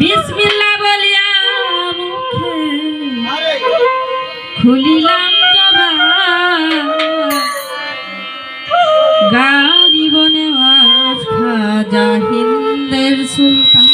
বিসমিল্লা বলিয়া মুখে খুলিলাম জবা গাড়ি বনে বাস হিন্দের সুলতান।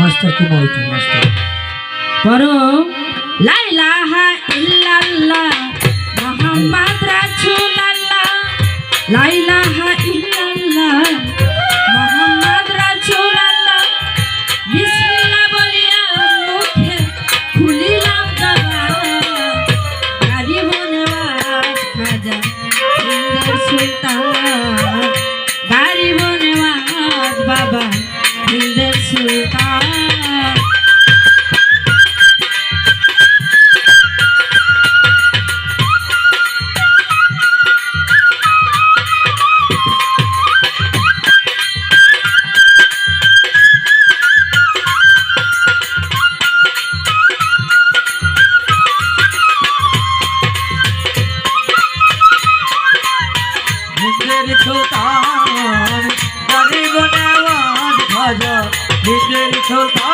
মাস্টার কি বলছো মাস্টার? পরো লাইলাহা ইল্লাল্লাহ। নাই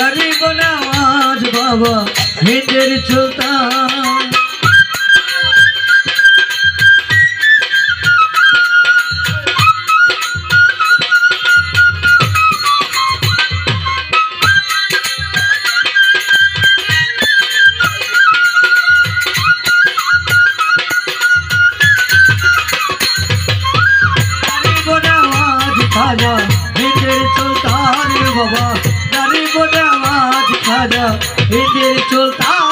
গরিব নামাজ বাবা হিন্দের চুলতা খাজা হিন্দের সুলতান বাবা। গরিব নামাজ খাজা হিন্দের সুলতান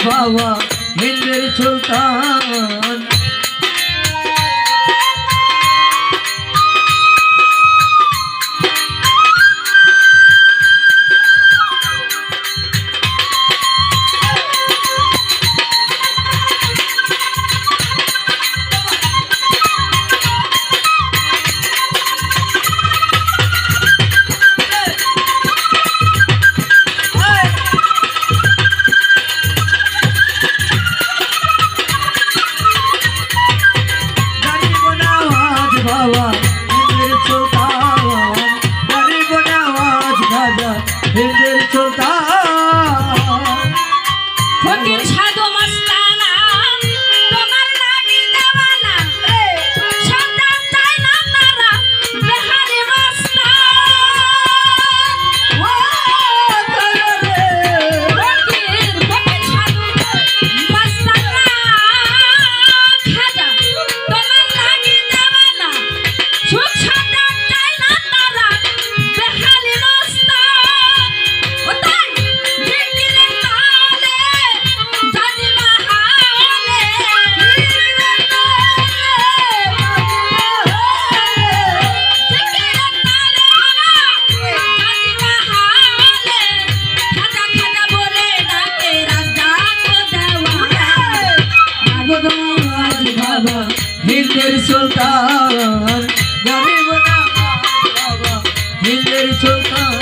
বাবা মিলের সুলতান এদের চোতা ছোটা